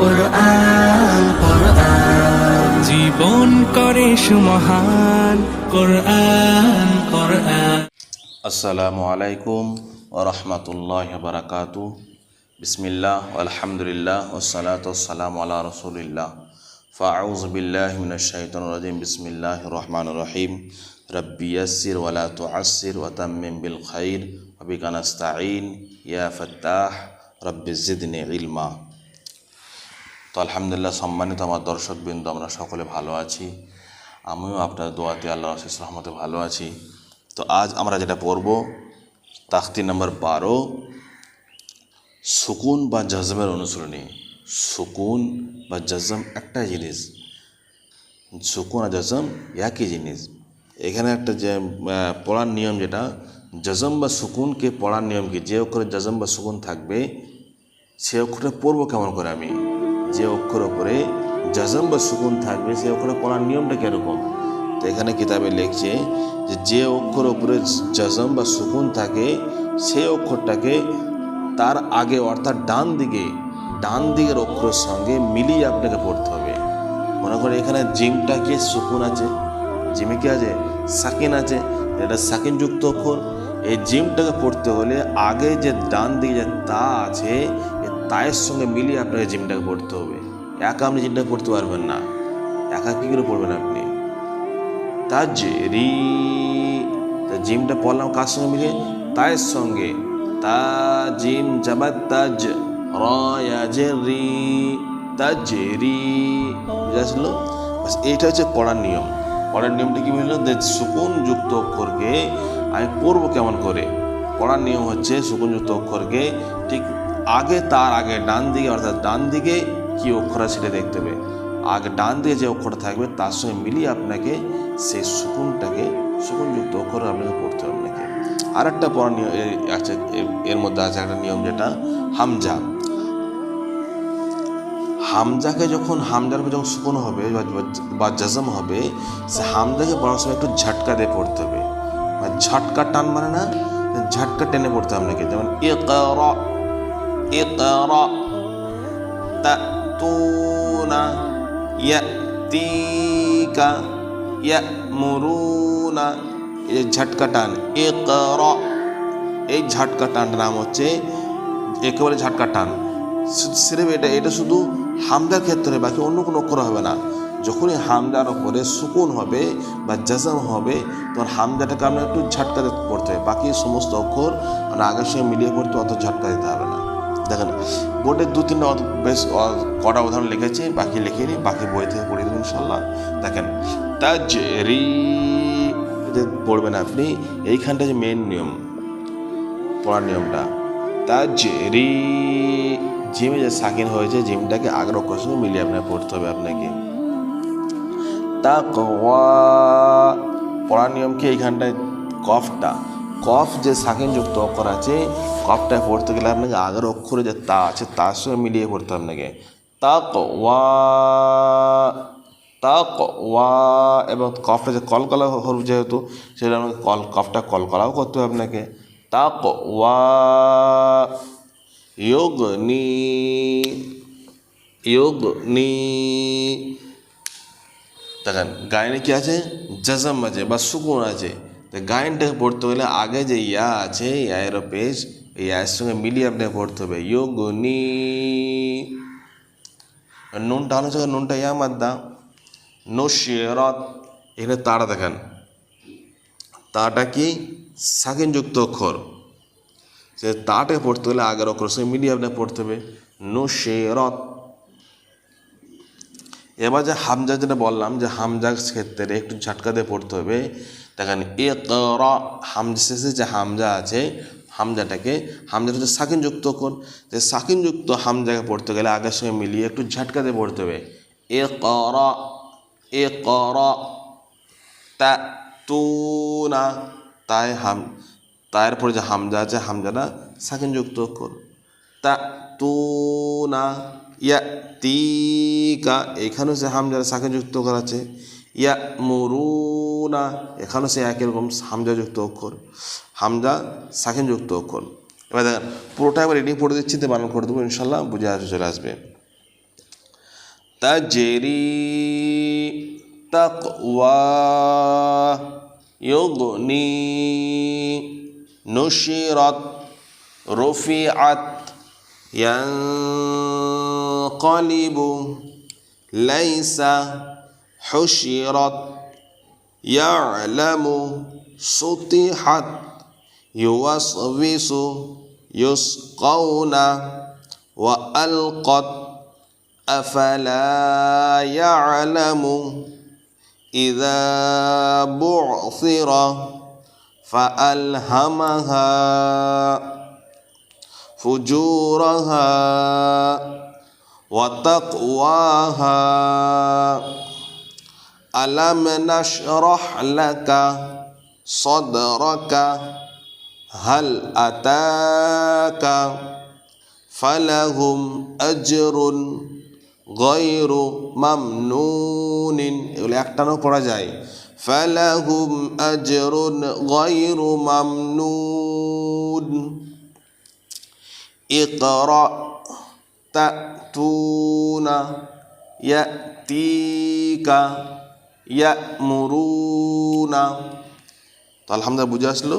কোরআন কোরআন। জীবন করে সুমহান কোরআন কোরআন। আসসালামু আলাইকুম ওরহমতুল্লাহ বারাকাতু বিসমিল্লাহ আলহামদুলিল্লাহ ওসালাত সালাম আল্লাহ রসুলিল্লাহ। ফাউজ বিল্লাহ মিনাশাইতান রাজিম। বিসমিল্লাহ রহমান রহিম। রব্বি ইয়াসির ওয়ালা তুআসির ওয়া তাম্মিম বিল খাইর। ওয়া বিকা নাস্তাঈন। ইয়া ফাত্তাহ। রব্বি জিদনি ইলমা। তো আলহামদুলিল্লাহ সম্মানিত আমার দর্শকবৃন্দ, আমরা সকলে ভালো আছি। আমিও আপনার দোয়াতে আল্লাহ আশিস রহমতে ভালো আছি। তো আজ আমরা যেটা পড়ব, তাখতি নম্বর বারো, সুকুন বা জজমের অনুসরণী। সুকুন বা জজম একটা জিনিস, সুকুন আর জজম একই জিনিস। এখানে একটা যে পড়ার নিয়ম যেটা, জজম বা সুকুনকে পড়ার নিয়ম কি? যে অক্ষরে জজম বা সুকুন থাকবে, সে অক্ষরটা পড়ব কেমন করে আমি? যে অক্ষর ওপরে জজম বা সুকুন থাকবে সে অক্ষরে পড়ার নিয়মটা কীরকম? তো এখানে কিতাবে লিখছে যে যে অক্ষর ওপরে জজম বা সুকুন থাকে, সেই অক্ষরটাকে তার আগে অর্থাৎ ডান দিকে, ডান দিকের অক্ষরের সঙ্গে মিলিয়ে আপনাকে পড়তে হবে। মনে করেন এখানে জিমটা কি? সুকুন আছে। জিমে কি আছে? সাকিন আছে। এটা সাকিনযুক্ত অক্ষর। এই জিমটাকে পড়তে হলে আগে যে ডান দিকে যে তা আছে তায়ের সঙ্গে মিলিয়ে আপনাকে জিমটাকে পড়তে হবে। একা আপনি জিমটা পড়তে পারবেন না। একা কী করে পড়বেন আপনি। তার যে রি, তা জিমটা পড়লাম কার সঙ্গে মিলিয়ে? তায়ের সঙ্গে। তা জিম জাবাত তাজ রি তাজ রি। বুঝে আসলো বাস এইটা হচ্ছে পড়ার নিয়ম। পড়ার নিয়মটা কি বলল যে সুকুন যুক্ত অক্ষরকে আমি পড়ব কেমন করে? পড়ার নিয়ম হচ্ছে সুকুনযুক্ত অক্ষরকে ঠিক আগে তার আগে ডান দিকে, অর্থাৎ ডান দিকে কি অক্ষর আছে সেটা দেখতে হবে। আগে ডান দিকে যে অক্ষরটা থাকবে, তার সঙ্গে মিলিয়ে আপনাকে সেই সুকুনটাকে সুকুনযুক্ত অক্ষর আপনাকে পড়তে হবে আপনাকে। আর একটা পড়ার নিয়ম আছে এর- এর মধ্যে আছে একটা নিয়ম যেটা, হামজা। হামজাকে যখন, হামজার যখন সুকুন হবে বা- জজম হবে, সে হামজাকে পড়ার সময় একটু ঝটকা দিয়ে পড়তে হবে। মানে ঝটকা টান মানে না, ঝটকা টেনে পড়তে হবে আপনাকে। যেমন, ইকরা ইকরা তাতুনা ইয়াতিকা ইয়ামুরুনা এই যে ঝটকা টান ইকরা এই ঝটকা টানটার নাম হচ্ছে একেবারে ঝটকা টান শুধু সিরেফ এটা এটা শুধু হামদার ক্ষেত্রে বাকি অন্য কোনো অক্ষর হবে না। যখনই হামদার ওপরে সুকুন হবে বা জাজাম হবে, তখন হামদাটাকে আমরা একটু ঝটকা দিতে পড়তে হবে। বাকি সমস্ত অক্ষর মানে আগের সঙ্গে মিলিয়ে পড়তে অত ঝটকা দিতে হবে না। দেখেন বোর্ডের দু তিনটা বেশ কটা উদাহরণ লিখেছি, বাকি লিখিনি বাকি বই থেকে পড়ে দেবেন ইনশাল্লাহ দেখেন তাজ রি পড়বেন আপনি, এইখানটা যে মেন নিয়ম, পড়ার নিয়মটা। তাজ রি জিমে যে সাকিন হয়েছে, জিমটাকে আগ্রহ সঙ্গে মিলিয়ে আপনাকে পড়তে হবে আপনাকে। তাকওয়া পড়ার নিয়ম কি এইখানটায় কফটা? কফ যে সাকিনযুক্ত অক্ষর আছে, কফটা পড়তে গেলে আপনাকে আগের অক্ষরে যে তা আছে, তার সঙ্গে মিলিয়ে পড়তে আপনাকে। তাকওয়া তাকওয়া এবং কফটা যে কলকলা হরফ যেহেতু, সেটা আপনাকে কল, কফটা কলকলাও করতে হবে আপনাকে। তাকওয়া ইয়োগনি ইয়োগনি দেখেন গায়নে কি আছে? জজম আছে বা সুকুন আছে। তো পড়তে হলে আগে যে ইয়া আছে ইয়ের পেজ এই ইয়ের সঙ্গে মিলিয়ে আপনাকে পড়তে হবে ইয়োগনি নুনটা হলো জায়গায় নুনটা ইয়া মাদ্দা নশিরত এখানে তারা দেখেন তাটা কি সাকিনযুক্ত অক্ষর সে তাটাকে পড়তে হলে আগের অক্ষর সঙ্গে মিলিয়ে আপনাকে পড়তে হবে নো নশিরত এবার যে হামজা যেটা বললাম, যে হামজার ক্ষেত্রে একটু ঝটকা দিয়ে পড়তে হবে। দেখেন এ র হামজা শেষে যে হামজা আছে, হামজাটাকে, হামজাটা হচ্ছে সাকিনযুক্ত কোন যে সাকিনযুক্ত হামজাকে পড়তে গেলে আগের সঙ্গে মিলিয়ে একটু ঝটকা দিয়ে পড়তে হবে। এ কর এ কর তা তু না তাই হাম তায়ের পরে যে হামজা আছে, হামজাটা সাকিনযুক্ত অক্ষর তা তু না ইয়া তিকা এখানেও সে হামজা সাকে যুক্ত করা আছে ইয়া মুরুনা এখানেও সে একই রকম হামজাযুক্ত অক্ষর। হামজা সাকেনযুক্ত অক্ষর। এবার দেখেন, পুরোটা একবার রেডিং পড়ে দিচ্ছি, তো বানান করে দেবো ইনশাল্লাহ বুঝে আসবে, চলে আসবে। তাজেরি তাকওয়া ইগনি নুশিরাত রফিআত ইয়া ينقلب ليس حشرت. يعلم سطحت يوسوس يسقون وألقت أفلا يعلم. إذا بعثر فألهمها فجورها. وتقواها ألم نشرح لك صدرك هل أتاك فلهم أجر غير ممنون এগুলো একটানও পড়া যায় فلهم أجر غير ممنون اقرأ تأتون يأتيك يأمرون তো আলহামদুলিল্লাহ বুঝে আসলো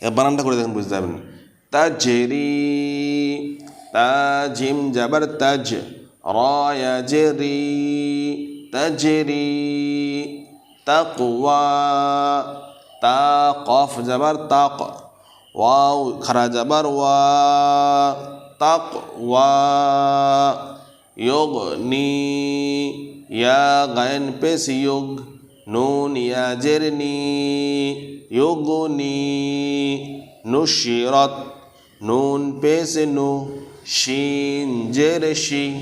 এবার বানানটা করে দেখেন বুঝতে পারবেন তাজরি তাজিম জাবার তাজ রয়াজরি তাজরি তাকওয়া তা কফ জাবার তাক ওয়াও খারা জাবার ওয়া تقوى يغني يا غين بس يغ نون يا جرني يغني نشرت نون بس نو شين جرشي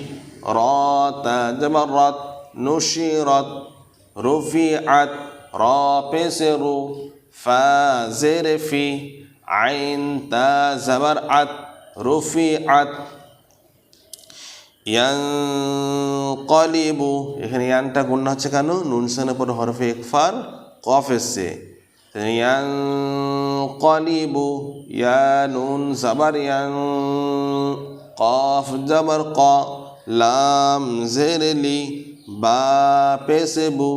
رات جمرت نشرت رفعت را بس رو فازر في عين تا زبرعت রফিআত ইয়ানকলিবু। এখানে ইয়ানটা গুণ হচ্ছে কেন? নুনসানের পর হরফে একফার কফ এসছে। ইয়ানকলিবু, ইয়া নুন জাবার, ইয়ান কফ জাবার, ক লাম জেরেলি বা পেসেবু,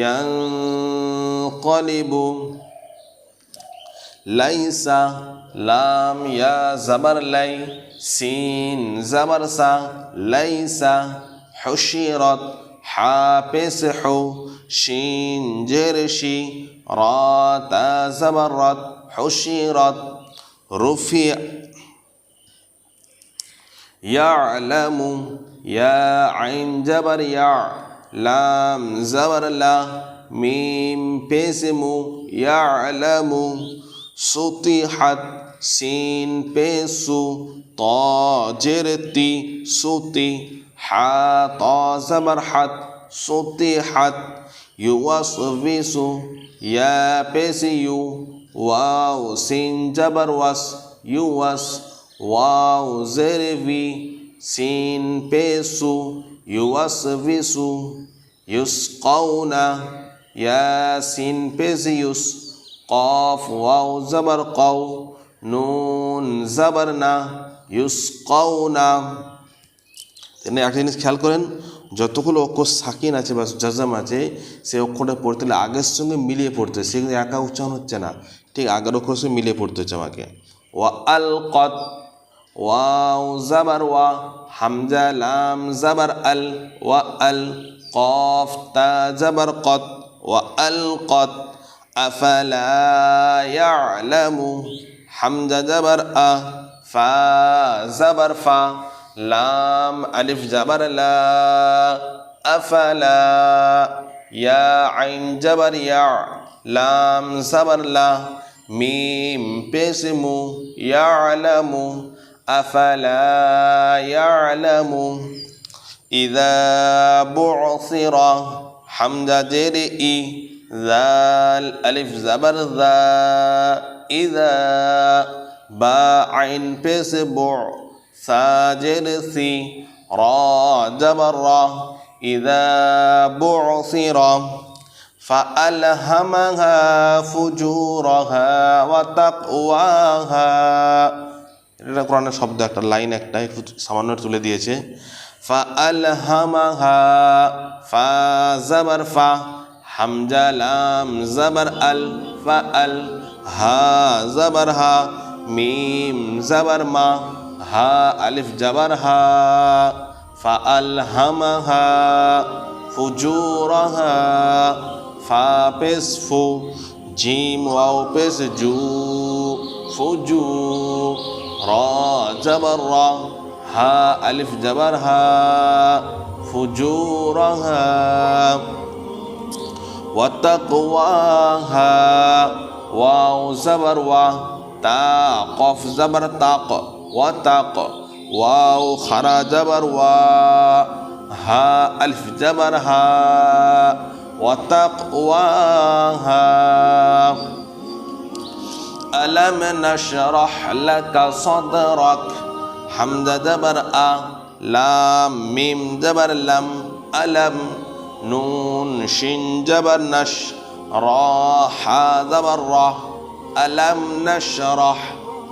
ইয়ানকলিবু। লাইসা لام يا زبر لي سين زبر سا ليس حشيرت حابسح شين جرشي را تا زبرت حشيرت رفيع يعلم يا عين جبر يع لام زبر لا ميم بسم يعلم سطحت سين بسو طاجرتي سطي حا طا زبر حت سطحت يوسوس يا بسيو واو سين جبر وس يوس واو زرفي سين بيسو يوسوس يسقون يا سين بيسيوس কফ ওয়াও জবর কৌ নুন জবর না ইউস কৌ না একটা জিনিস খেয়াল করেন, যতগুলো অক্ষর সাকিন আছে বা জাজাম আছে, সেই অক্ষরটা পড়তে হলে আগের সঙ্গে মিলিয়ে পড়তে সে কিন্তু একা উচ্চারণ হচ্ছে না। ঠিক আগের অক্ষর সঙ্গে মিলিয়ে পড়তে হচ্ছে আমাকে। ওয়া আল কত, ওয়াও জাবার ওয়া, হামজা লাম জাবার আল, ওয়া আল কফ তা জাবার কত, ওয়া আল কত। أفلا يعلم حمد جبر أ فا زبر فا لام ألف جبر لا. أفلا يا عين جبر يع لام زبر لا. ميم بسم يعلم أفلا يعلم إذا بعثر حمد درئي جر إي ذال ألف زبر ذا إذا با عين بس بع ساجر سي را جبر را إذا بعثر فألهمها فجورها وتقواها এটা কোরআনের শব্দ একটা লাইন একটা একটু সামান্য একটু তুলে দিয়েছে ফা আল হামাহা ফা জাবার ফা হামজা লাম জাবার আল ফা আল হা জাবার হা মিম জাবার মা হা আলিফ জাবার হা ফা আল হামাহা ফুজুরাহা ফা পেস ফু জিম ওয়াও পেস জু ফুজু রা জাবার রা হা আলিফ জাবার হা ফুজুরাহা وتقواها. واو زبر وا. تا قف زبر تاق. وتق واو خرا زبر وا. ها ألف زبر ها. وتقواها. ألم نشرح لك صدرك. حمد دبر أ. لام ميم دبر لم. ألم نون شين جبر نش را دبر را ألم نشرح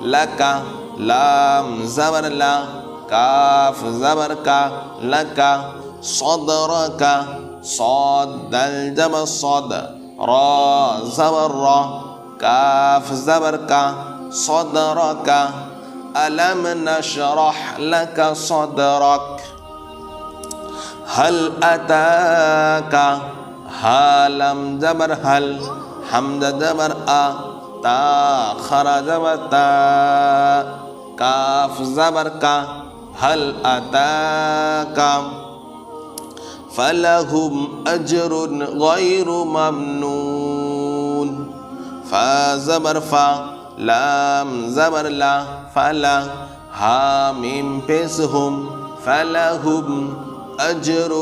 لك لام زبر لا كاف زبر كا لك صدرك صاد الجبر صد را زبر را كاف زبر كا صدرك ألم نشرح لك صدرك. هل أتاك؟ هالم جبر هل حمد جبر أ تا خر جبر تا كاف زبر كا هل أتاك؟ فلهم أجر غير ممنون. فا زبر فا لام زبر لا فلا ها ميم بسهم فلهم أجر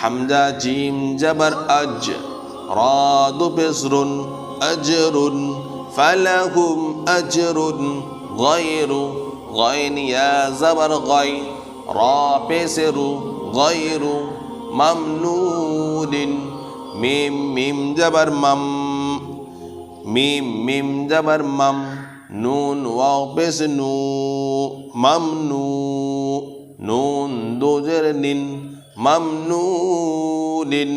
حمدا جيم جبر أج راد بصر أجر فلهم أجر غير غين يا زبر غي را بسر غير ممنون ميم ميم جبر مم ميم ميم جبر مم نون واو بسنو ممنون নুন দোজের নিন মাম নু নিন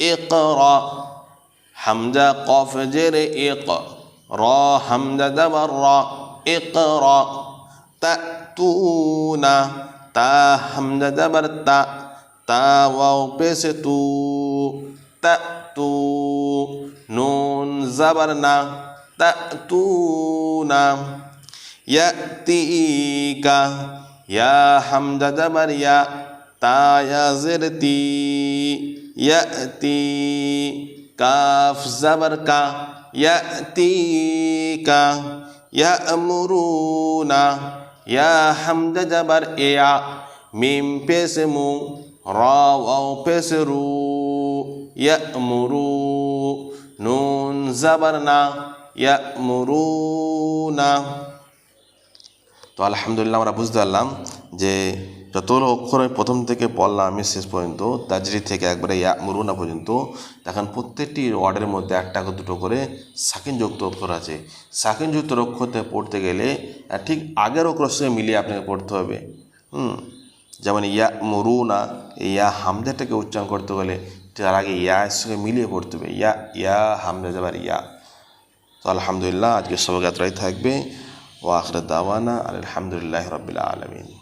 ইকরা, হামজা কফ জের ইক র, হামজা জাবার র ইকরা। তাতুনা, তা, হামজা জাবার তা তা, ওয়াও পেশ তু তাতু, নুন জাবার না। তাতুনা, ইয়াতিকা ইয়া হামজা জাবার ইয়া তা ইয়া জের তি ইয়াতি কাফ জাবার কা ইয়াতিকা ইয়ামুরুনা, ইয়া হামজা জাবার ইয়া, মিম পেশ মু রা ওয়াও পেশ রু ইয়ামুরু নুন জাবার না ইয়ামুরুনা তো আলহামদুলিল্লাহ আমরা বুঝতে পারলাম যে যতগুলো অক্ষর আমি প্রথম থেকে পড়লাম, আমি শেষ পর্যন্ত তাজরি থেকে একবারে ইয়া মুরুনা পর্যন্ত, দেখেন প্রত্যেকটি ওয়ার্ডের মধ্যে একটা দুটো করে সাকিনযুক্ত অক্ষর আছে। সাকিনযুক্ত অক্ষরতে পড়তে গেলে ঠিক আগের অক্ষরের সঙ্গে মিলিয়ে আপনাকে পড়তে হবে। হুম, যেমন ইয়া মুরুনা ইয়া হামজাটাকে উচ্চারণ করতে গেলে তার আগে ইয়া সঙ্গে মিলিয়ে পড়তে হবে। ইয়া ইয়া হামজা যাবার ইয়া। তো আলহামদুলিল্লাহ আজকে সবাই যাত্রায় থাকবে। وآخر دعوانا على الحمد لله رب العالمين.